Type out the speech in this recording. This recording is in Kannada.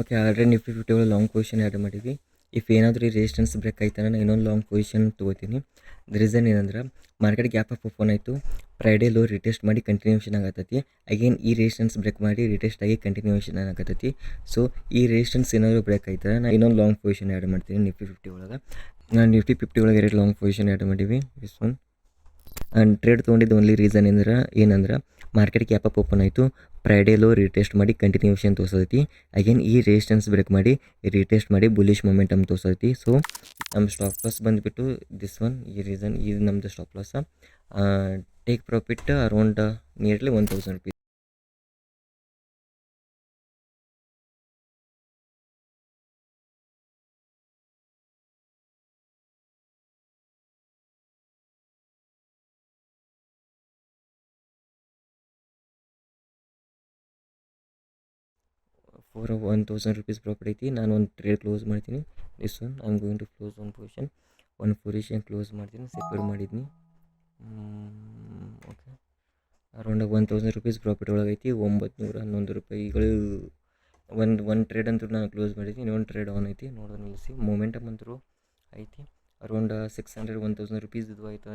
ಓಕೆ ಆಲ್ರೆಡಿ ನಿಫ್ಟಿ ಫಿಫ್ಟಿ ಒಳಗೆ ಲಾಂಗ್ ಪೊಸಿಷನ್ ಆ್ಯಡ್ ಮಾಡಿದ್ವಿ. ಇಫ್ ಏನಾದರೂ ಈ ರೆಸಿಸ್ಟೆನ್ಸ್ ಬ್ರೇಕ್ ಆಯ್ತು ನಾನು ಇನ್ನೊಂದು ಲಾಂಗ್ ಪೊಸಿಷನ್ ತೊಗೋತೀನಿ. ರೀಸನ್ ಏನಂದ್ರೆ ಮಾರ್ಕೆಟ್ ಗ್ಯಾಪ್ ಅಪ್ ಓಪನ್ ಆಯಿತು. ಫ್ರೈಡೇ ಲೋ ರಿಟೆಸ್ಟ್ ಮಾಡಿ ಕಂಟಿನ್ಯೂಷನ್ ಆಗತ್ತೈತಿ ಅಗೇನ್ ಈ ರೆಸಿಸ್ಟೆನ್ಸ್ ಬ್ರೇಕ್ ಮಾಡಿ ರಿಟೆಸ್ಟ್ ಆಗಿ ಕಂಟಿನ್ಯೂಷನ್ ಆಗತ್ತೈತಿ ಸೊ ಈ ರೆಸಿಸ್ಟೆನ್ಸ್ ಏನಾದರೂ ಬ್ರೇಕ್ ಆಯ್ತಾರೆ ನಾನು ಇನ್ನೊಂದು ಲಾಂಗ್ ಪೊಸಿಷನ್ ಆ್ಯಡ್ ಮಾಡ್ತೀನಿ. ನಿಫ್ಟಿ ಫಿಫ್ಟಿ ಒಳಗೆ. ನಾನು ನಿಫ್ಟಿ ಫಿಫ್ಟಿ ಒಳಗೆ ಎರಡು ಲಾಂಗ್ ಪೊಸಿಷನ್ ಆ್ಯಡ್ ಮಾಡೀವಿ ಇಸ್ ಒನ್ ಟ್ರೇಡ್ ತೊಗೊಂಡಿದ್ದು ಓನ್ಲಿ ರೀಸನ್ ಏನಂದ್ರೆ ಏನಂದ್ರೆ ಮಾರ್ಕೆಟ್ ಕ್ಯಾಪ್ ಅಪ್ ಓಪನ್ ಆಯಿತು. ಫ್ರೈಡೇ ಲೋ ರಿಟೆಸ್ಟ್ ಮಾಡಿ ಕಂಟಿನ್ಯೂಷನ್ ತೋರಿಸೈತಿ ಅಗೇನ್ ಈ ರೆಸಿಸ್ಟೆನ್ಸ್ ಬ್ರೇಕ್ ಮಾಡಿ ರೀಟೆಸ್ಟ್ ಮಾಡಿ ಬುಲಿಶ್ ಮೊಮೆಂಟಮ್ ತೋರಿಸೈತಿ ಸೊ ನಮ್ಮ ಸ್ಟಾಪ್ ಲಾಸ್ ಬಂದುಬಿಟ್ಟು ದಿಸ್ ಒನ್ ಈ ರೀಸನ್ ಇದು ನಮ್ಮದು stop loss take profit around nearly one thousand rupees four one thousand rupees profit ಐತಿ ನಾನು ಒಂದು ಟ್ರೇಡ್ ಕ್ಲೋಸ್ ಮಾಡ್ತೀನಿ. This one I am going to close one position ಒಂದು ಪೊಸಿಷನ್ ಕ್ಲೋಸ್ ಮಾಡ್ತೀನಿ secure ಮಾಡಿದ್ನಿ. Okay around one thousand rupees profit ಒಳಗೈತಿ ಒಂಬತ್ತು ನೂರ ಹನ್ನೊಂದು ರೂಪಾಯಿಗಳು. ಒಂದು ಒಂದು ಟ್ರೇಡ್ ಅಂತೂ ನಾನು ಕ್ಲೋಸ್ ಮಾಡಿದ್ದೀನಿ, ಇನ್ನೊಂದು ಟ್ರೇಡ್ ಆನ್ ಐತಿ. ನೋಡೋದು ನಿಲ್ಲಿಸಿ ಮೊಮೆಂಟಮ್ ಅಂತೂ ಐತಿ. Around six hundred one thousand rupees ಇದು ಆಯ್ತು.